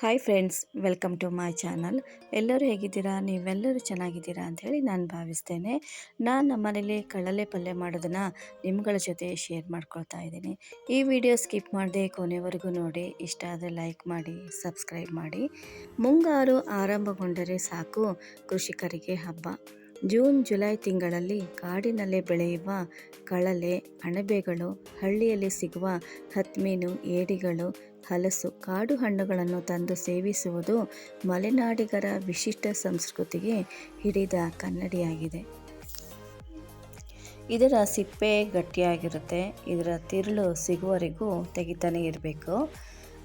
Hi friends welcome to my channel ಎಲ್ಲರೂ ಹೇಗಿದ್ದೀರಾ? ನೀವೆಲ್ಲರೂ ಚೆನ್ನಾಗಿದ್ದೀರಾ ಅಂಥೇಳಿ ನಾನು ಭಾವಿಸ್ತೇನೆ. ನಾನು ನಮ್ಮ ಮನೇಲಿ ಕಡಲೆ ಪಲ್ಯ ಮಾಡೋದನ್ನು ನಿಮ್ಗಳ ಜೊತೆ ಶೇರ್ ಮಾಡ್ಕೊಳ್ತಾ ಇದ್ದೀನಿ. ಈ ವಿಡಿಯೋ ಸ್ಕಿಪ್ ಮಾಡದೆ ಕೊನೆವರೆಗೂ ನೋಡಿ. ಇಷ್ಟ ಆದರೆ ಲೈಕ್ ಮಾಡಿ ಸಬ್ಸ್ಕ್ರೈಬ್ ಮಾಡಿ. ಮುಂಗಾರು ಆರಂಭಗೊಂಡರೆ ಸಾಕು ಕೃಷಿಕರಿಗೆ ಹಬ್ಬ. ಜೂನ್, ಜುಲೈ ತಿಂಗಳಲ್ಲಿ ಕಾಡಿನಲ್ಲಿ ಬೆಳೆಯುವ ಕಳಲೆ, ಅಣಬೆಗಳು, ಹಳ್ಳಿಯಲ್ಲಿ ಸಿಗುವ ಹತ್ಮೀನು, ಏಡಿಗಳು, ಹಲಸು, ಕಾಡು ಹಣ್ಣುಗಳನ್ನು ತಂದು ಸೇವಿಸುವುದು ಮಲೆನಾಡಿಗರ ವಿಶಿಷ್ಟ ಸಂಸ್ಕೃತಿಗೆ ಹಿಡಿದ ಕನ್ನಡಿಯಾಗಿದೆ. ಇದರ ಸಿಪ್ಪೆ ಗಟ್ಟಿಯಾಗಿರುತ್ತೆ. ಇದರ ತಿರುಳು ಸಿಗುವವರೆಗೂ ತೆಗಿತಾನೆ ಇರಬೇಕು.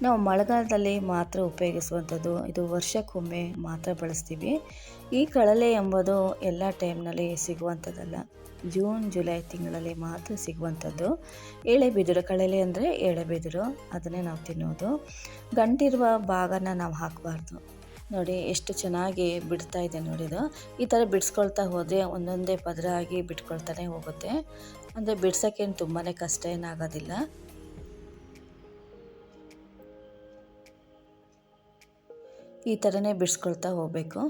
ನಾವು ಮಳೆಗಾಲದಲ್ಲಿ ಮಾತ್ರ ಉಪಯೋಗಿಸುವಂಥದ್ದು ಇದು ವರ್ಷಕ್ಕೊಮ್ಮೆ ಮಾತ್ರ ಬಳಸ್ತೀವಿ. ಈ ಕಳಲೆ ಎಂಬುದು ಎಲ್ಲ ಟೈಮ್ನಲ್ಲಿ ಸಿಗುವಂಥದ್ದಲ್ಲ. ಜೂನ್, ಜುಲೈ ತಿಂಗಳಲ್ಲಿ ಮಾತ್ರ ಸಿಗುವಂಥದ್ದು. ಎಳೆಬಿದಿರು ಕಳಲೆ ಅಂದರೆ ಎಳೆಬಿದಿರು ಅದನ್ನೇ ನಾವು ತಿನ್ನೋದು. ಗಂಟಿರುವ ಭಾಗನ ನಾವು ಹಾಕಬಾರ್ದು. ನೋಡಿ, ಎಷ್ಟು ಚೆನ್ನಾಗಿ ಬಿಡ್ತಾ ಇದೆ ನೋಡಿದು ಈ ಥರ ಬಿಡಿಸ್ಕೊಳ್ತಾ ಹೋದರೆ ಒಂದೊಂದೇ ಪದರ ಆಗಿ ಬಿಟ್ಕೊಳ್ತಾನೆ ಹೋಗುತ್ತೆ. ಅಂದರೆ ಬಿಡ್ಸೋಕ್ಕೇನು ತುಂಬಾ ಕಷ್ಟ ಏನಾಗೋದಿಲ್ಲ. ಈ ಥರನೇ ಬಿಡಿಸ್ಕೊಳ್ತಾ ಹೋಗಬೇಕು.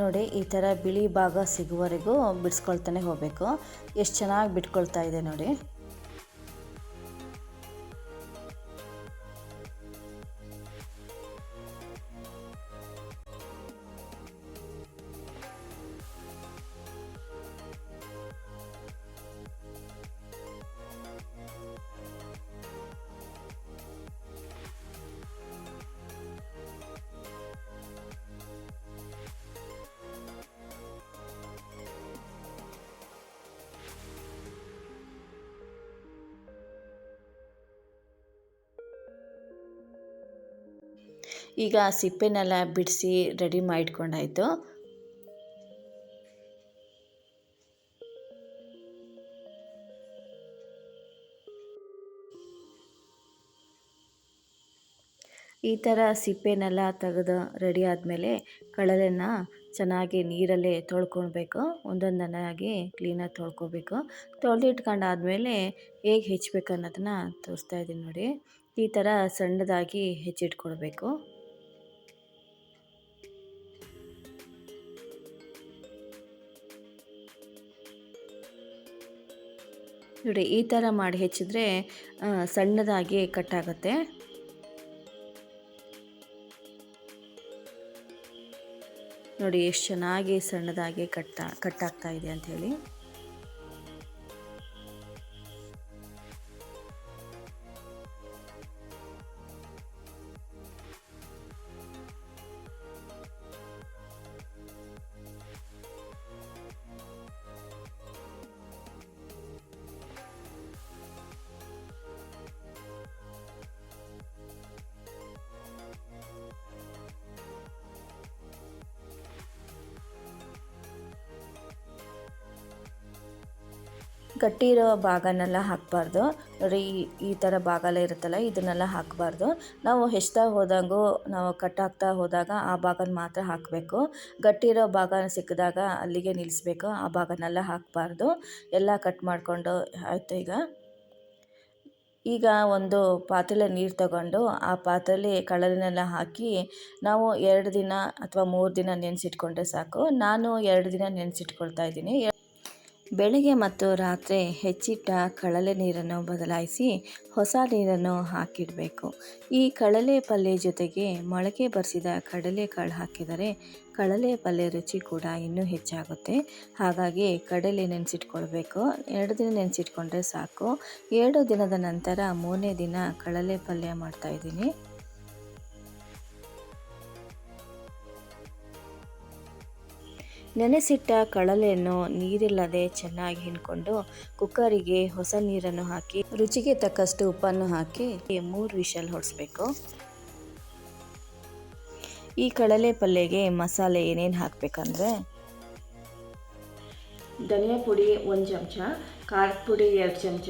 ನೋಡಿ ಈ ಥರ ಬಿಳಿ ಭಾಗ ಸಿಗುವವರೆಗೂ ಬಿಡಿಸ್ಕೊಳ್ತಾನೆ ಹೋಗಬೇಕು. ಎಷ್ಟು ಚೆನ್ನಾಗಿ ಬಿಟ್ಕೊಳ್ತಾ ಇದೆ ನೋಡಿ. ಈಗ ಸಿಪ್ಪೆನೆಲ್ಲ ಬಿಡಿಸಿ ರೆಡಿ ಮಾಡಿಟ್ಕೊಂಡಾಯಿತು. ಈ ಥರ ಸಿಪ್ಪೆನೆಲ್ಲ ತೆಗೆದು ರೆಡಿ ಆದಮೇಲೆ ಕಳಲೆನ ಚೆನ್ನಾಗಿ ನೀರಲ್ಲೇ ತೊಳ್ಕೊಳ್ಬೇಕು. ಒಂದೊಂದನ್ನಾಗಿ ಕ್ಲೀನಾಗಿ ತೊಳ್ಕೊಬೇಕು ತೊಳೆದಿಟ್ಕೊಂಡಾದ್ಮೇಲೆ ಹೇಗೆ ಹೆಚ್ಚಬೇಕು ಅನ್ನೋದನ್ನ ತೋರಿಸ್ತಾ ಇದ್ದೀನಿ ನೋಡಿ. ಈ ಥರ ಸಣ್ಣದಾಗಿ ಹೆಚ್ಚಿಟ್ಕೊಳ್ಬೇಕು. ನೋಡಿ, ಈ ಥರ ಮಾಡಿ ಹೆಚ್ಚಿದ್ರೆ ಸಣ್ಣದಾಗಿ ಕಟ್ಟಾಗುತ್ತೆ ನೋಡಿ, ಎಷ್ಟು ಚೆನ್ನಾಗಿ ಸಣ್ಣದಾಗಿ ಕಟ್ತಾ ಕಟ್ಟಾಗ್ತಾ ಇದೆ ಅಂಥೇಳಿ ಗಟ್ಟಿ ಇರೋ ಭಾಗನೆಲ್ಲ ಹಾಕಬಾರ್ದು. ನೋಡಿ, ಈ ಥರ ಭಾಗ ಎಲ್ಲ ಇರುತ್ತಲ್ಲ, ಇದನ್ನೆಲ್ಲ ಹಾಕಬಾರ್ದು. ನಾವು ಹೆಚ್ಚ್ತಾ ಹೋದಂಗೂ, ನಾವು ಕಟ್ ಹಾಕ್ತಾ ಹೋದಾಗ ಆ ಭಾಗನ ಮಾತ್ರ ಹಾಕಬೇಕು. ಗಟ್ಟಿ ಇರೋ ಭಾಗ ಸಿಕ್ಕಿದಾಗ ಅಲ್ಲಿಗೆ ನಿಲ್ಲಿಸ್ಬೇಕು ಆ ಭಾಗನೆಲ್ಲ ಹಾಕಬಾರ್ದು. ಎಲ್ಲ ಕಟ್ ಮಾಡಿಕೊಂಡು, ಆಯಿತು ಈಗ. ಈಗ ಒಂದು ಪಾತ್ರೆಯಲ್ಲಿ ನೀರು ತಗೊಂಡು, ಆ ಪಾತ್ರೆಯಲ್ಲಿ ಕಳಲಿನೆಲ್ಲ ಹಾಕಿ, ನಾವು ಎರಡು ದಿನ ಅಥವಾ ಮೂರು ದಿನ ನೆನೆಸಿಟ್ಕೊಂಡ್ರೆ ಸಾಕು. ನಾನು ಎರಡು ದಿನ ನೆನೆಸಿಟ್ಕೊಳ್ತಾ ಇದ್ದೀನಿ. ಬೆಳಿಗ್ಗೆ ಮತ್ತು ರಾತ್ರಿ ಹೆಚ್ಚಿಟ್ಟ ಕಳಲೆ ನೀರನ್ನು ಬದಲಾಯಿಸಿ ಹೊಸ ನೀರನ್ನು ಹಾಕಿಡಬೇಕು. ಈ ಕಳಲೆ ಪಲ್ಯ ಜೊತೆಗೆ ಮೊಳಕೆ ಬರೆಸಿದ ಕಡಲೆಕಾಳು ಹಾಕಿದರೆ ಕಡಲೆ ಪಲ್ಯ ರುಚಿ ಕೂಡ ಇನ್ನೂ ಹೆಚ್ಚಾಗುತ್ತೆ. ಹಾಗಾಗಿ ಕಡಲೆ ನೆನೆಸಿಟ್ಕೊಳ್ಬೇಕು. ಎರಡು ದಿನ ನೆನೆಸಿಟ್ಕೊಂಡ್ರೆ ಸಾಕು. ಎರಡು ದಿನದ ನಂತರ ಮೂರನೇ ದಿನ ಕಡಲೆ ಪಲ್ಯ ಮಾಡ್ತಾಯಿದ್ದೀನಿ ನೆನೆಸಿಟ್ಟ ಕಳಲೆಯನ್ನು ನೀರಿಲ್ಲದೆ ಚೆನ್ನಾಗಿ ಹಿಂಡ್ಕೊಂಡು ಕುಕ್ಕರಿಗೆ ಹೊಸ ನೀರನ್ನು ಹಾಕಿ, ರುಚಿಗೆ ತಕ್ಕಷ್ಟು ಉಪ್ಪನ್ನು ಹಾಕಿ ಮೂರು ವಿಷಲ್ ಹೊಡಿಸ್ಬೇಕು. ಈ ಕಡಲೆ ಪಲ್ಯಗೆ ಮಸಾಲೆ ಏನೇನು ಹಾಕಬೇಕಂದ್ರೆ, ಧನಿಯಾ ಪುಡಿ ಒಂದು ಚಮಚ ಖಾರದ ಪುಡಿ ಎರಡು ಚಮಚ,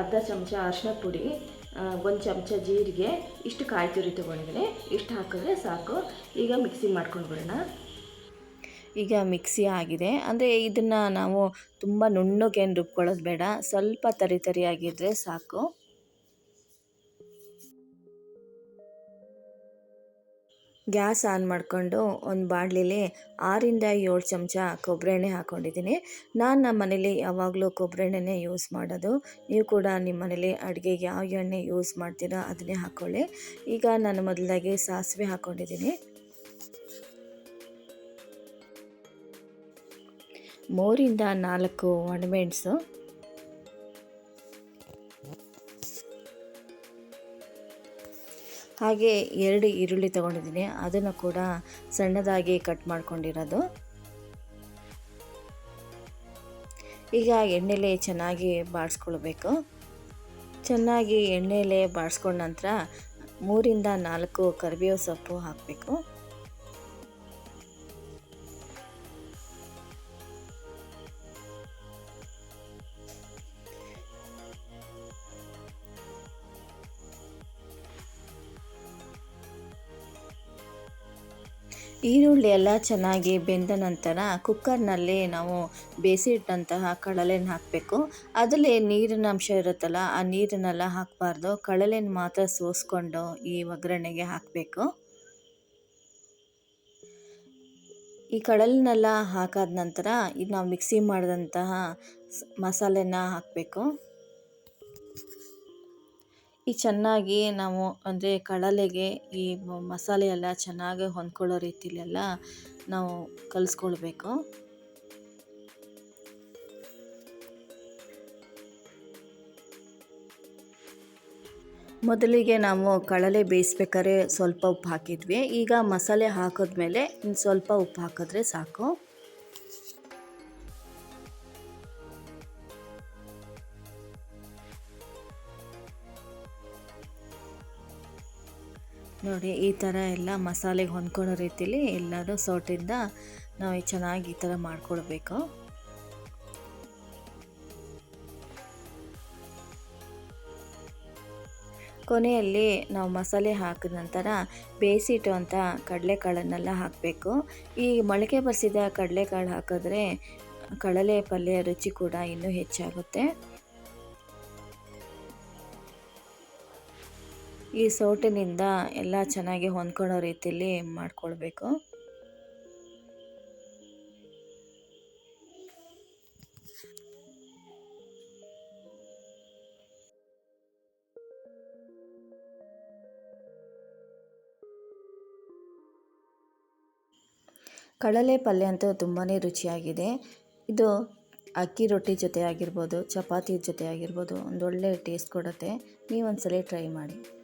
ಅರ್ಧ ಚಮಚ ಅರಿಶಿನ ಪುಡಿ ಒಂದು ಚಮಚ ಜೀರಿಗೆ, ಇಷ್ಟು ಕಾಯಿ ತುರಿ ತೊಗೊಂಡಿದ್ದೀನಿ. ಇಷ್ಟು ಹಾಕಿದ್ರೆ ಸಾಕು. ಈಗ ಮಿಕ್ಸಿ ಮಾಡ್ಕೊಂಡು ಬಿಡೋಣ ಈಗ ಮಿಕ್ಸಿ ಆಗಿದೆ. ಅಂದರೆ ಇದನ್ನು ನಾವು ತುಂಬ ನುಣ್ಣಗೇನು ರುಬ್ಕೊಳ್ಳೋದು ಬೇಡ. ಸ್ವಲ್ಪ ತರಿ ತರಿಯಾಗಿದ್ದರೆ ಸಾಕು. ಗ್ಯಾಸ್ ಆನ್ ಮಾಡಿಕೊಂಡು ಒಂದು ಬಾಣಲಿಲಿ ಆರಿಂದ ಏಳು ಚಮಚ ಕೊಬ್ಬರಿ ಎಣ್ಣೆ ಹಾಕ್ಕೊಂಡಿದ್ದೀನಿ. ನಾನು ನಮ್ಮ ಮನೇಲಿ ಯಾವಾಗಲೂ ಕೊಬ್ಬರಿ ಎಣ್ಣೆನೇ ಯೂಸ್ ಮಾಡೋದು. ನೀವು ಕೂಡ ನಿಮ್ಮ ಮನೇಲಿ ಅಡುಗೆಗೆ ಯಾವ ಎಣ್ಣೆ ಯೂಸ್ ಮಾಡ್ತೀರೋ ಅದನ್ನೇ ಹಾಕ್ಕೊಳ್ಳಿ ಈಗ ನಾನು ಮೊದಲಾಗಿ ಸಾಸಿವೆ ಹಾಕ್ಕೊಂಡಿದ್ದೀನಿ. ಮೂರಿಂದ ನಾಲ್ಕು ಒಣಮೆಣಸು ಹಾಗೆ ಎರಡು ಈರುಳ್ಳಿ ತೊಗೊಂಡಿದ್ದೀನಿ. ಅದನ್ನು ಕೂಡ ಸಣ್ಣದಾಗಿ ಕಟ್ ಮಾಡ್ಕೊಂಡಿರೋದು. ಈಗ ಎಣ್ಣೆಲೆ ಚೆನ್ನಾಗಿ ಬಾಡಿಸ್ಕೊಳ್ಬೇಕು ಚೆನ್ನಾಗಿ ಎಣ್ಣೆಲೆ ಬಾಡಿಸ್ಕೊಂಡ ನಂತರ ಮೂರಿಂದ ನಾಲ್ಕು ಕರಿಬೇವು ಸೊಪ್ಪು ಹಾಕಬೇಕು. ಈರುಳ್ಳಿ ಎಲ್ಲ ಚೆನ್ನಾಗಿ ಬೆಂದ ನಂತರ ಕುಕ್ಕರ್ನಲ್ಲಿ ನಾವು ಬೇಯಿಸಿಟ್ಟಂತಹ ಕಡಲೆನ ಹಾಕಬೇಕು. ಅದರಲ್ಲಿ ನೀರಿನ ಅಂಶ ಇರುತ್ತಲ್ಲ, ಆ ನೀರನ್ನೆಲ್ಲ ಹಾಕಬಾರ್ದು. ಕಡಲೆನ ಮಾತ್ರ ಸೋಸ್ಕೊಂಡು ಈ ಒಗ್ಗರಣೆಗೆ ಹಾಕಬೇಕು. ಈ ಕಡಲನ್ನೆಲ್ಲ ಹಾಕಾದ ನಂತರ ಇದು ನಾವು ಮಿಕ್ಸಿ ಮಾಡಿದಂತಹ ಮಸಾಲೆನ ಹಾಕಬೇಕು. ಈ ಚೆನ್ನಾಗಿ ನಾವು ಅಂದರೆ ಕಡಲೆಗೆ ಈ ಮಸಾಲೆ ಎಲ್ಲ ಚೆನ್ನಾಗಿ ಹೊಂದ್ಕೊಳ್ಳೋ ರೀತಿಲೆಲ್ಲ ನಾವು ಕಲಿಸ್ಕೊಳ್ಬೇಕು. ಮೊದಲಿಗೆ ನಾವು ಕಡಲೆ ಬೇಯಿಸ್ಬೇಕಾದ್ರೆ ಸ್ವಲ್ಪ ಉಪ್ಪು ಹಾಕಿದ್ವಿ. ಈಗ ಮಸಾಲೆ ಹಾಕಿದ್ಮೇಲೆ ಇನ್ನು ಸ್ವಲ್ಪ ಉಪ್ಪು ಹಾಕಿದ್ರೆ ಸಾಕು. ನೋಡಿ, ಈ ಥರ ಎಲ್ಲ ಮಸಾಲೆಗೆ ಹೊಂದ್ಕೊಳ್ಳೋ ರೀತಿಲಿ ಎಲ್ಲರೂ ಸೌಟಿಂದ ನಾವು ಚೆನ್ನಾಗಿ ಈ ಥರ ಮಾಡ್ಕೊಳ್ಬೇಕು ಕೊನೆಯಲ್ಲಿ ನಾವು ಮಸಾಲೆ ಹಾಕಿದ ನಂತರ ಬೇಯಿಸಿಟ್ಟುವಂಥ ಕಡಲೆಕಾಳನ್ನೆಲ್ಲ ಹಾಕಬೇಕು. ಈ ಮೊಳಕೆ ಬರೆಸಿದ ಕಡಲೆಕಾಳು ಹಾಕಿದ್ರೆ ಕಡಲೆ ಪಲ್ಯ ರುಚಿ ಕೂಡ ಇನ್ನೂ ಹೆಚ್ಚಾಗುತ್ತೆ. ಈ ಸೌಟಿನಿಂದ ಎಲ್ಲ ಚೆನ್ನಾಗಿ ಹೊಂದ್ಕೊಳ್ಳೋ ರೀತಿಯಲ್ಲಿ ಮಾಡಿಕೊಳ್ಬೇಕು. ಕಡಲೆ ಪಲ್ಯ ಅಂತೂ ತುಂಬಾ ರುಚಿಯಾಗಿದೆ. ಇದು ಅಕ್ಕಿ ರೊಟ್ಟಿ ಜೊತೆ ಆಗಿರ್ಬೋದು, ಚಪಾತಿ ಜೊತೆ ಆಗಿರ್ಬೋದು, ಒಂದೊಳ್ಳೆ ಟೇಸ್ಟ್ ಕೊಡುತ್ತೆ. ನೀವು ಒಂದ್ಸಲ ಟ್ರೈ ಮಾಡಿ.